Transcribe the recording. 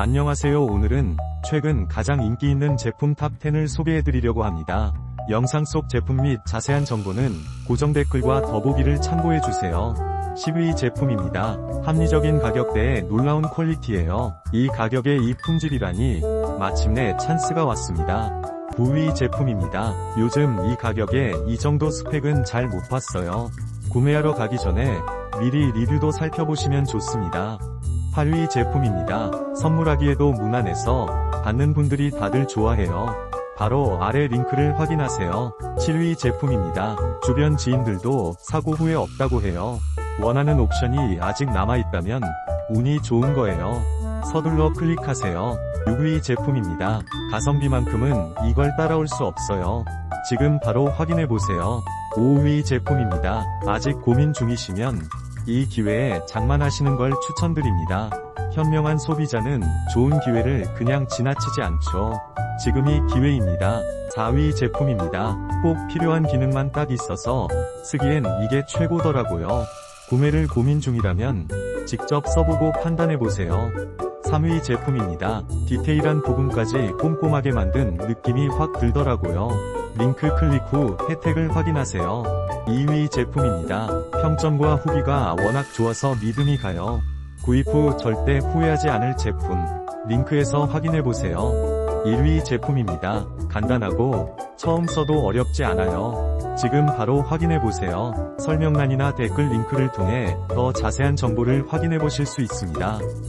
안녕하세요 오늘은 최근 가장 인기 있는 제품 탑10을 소개해드리려고 합니다. 영상 속 제품 및 자세한 정보는 고정 댓글과 더보기를 참고해주세요. 10위 제품입니다. 합리적인 가격대에 놀라운 퀄리티예요. 이 가격에 이 품질이라니 마침내 찬스가 왔습니다. 9위 제품입니다. 요즘 이 가격에 이 정도 스펙은 잘 못 봤어요. 구매하러 가기 전에 미리 리뷰도 살펴보시면 좋습니다. 8위 제품입니다. 선물하기에도 무난해서 받는 분들이 다들 좋아해요. 바로 아래 링크를 확인하세요. 7위 제품입니다. 주변 지인들도 사고 후에 없다고 해요. 원하는 옵션이 아직 남아있다면 운이 좋은 거예요. 서둘러 클릭하세요. 6위 제품입니다. 가성비만큼은 이걸 따라올 수 없어요. 지금 바로 확인해보세요. 5위 제품입니다. 아직 고민 중이시면 이 기회에 장만하시는 걸 추천드립니다. 현명한 소비자는 좋은 기회를 그냥 지나치지 않죠. 지금이 기회입니다. 4위 제품입니다. 꼭 필요한 기능만 딱 있어서 쓰기엔 이게 최고더라고요. 구매를 고민 중이라면 직접 써보고 판단해보세요. 3위 제품입니다. 디테일한 부분까지 꼼꼼하게 만든 느낌이 확 들더라고요. 링크 클릭 후 혜택을 확인하세요. 2위 제품입니다. 평점과 후기가 워낙 좋아서 믿음이 가요. 구입 후 절대 후회하지 않을 제품. 링크에서 확인해보세요. 1위 제품입니다. 간단하고 처음 써도 어렵지 않아요. 지금 바로 확인해보세요. 설명란이나 댓글 링크를 통해 더 자세한 정보를 확인해보실 수 있습니다.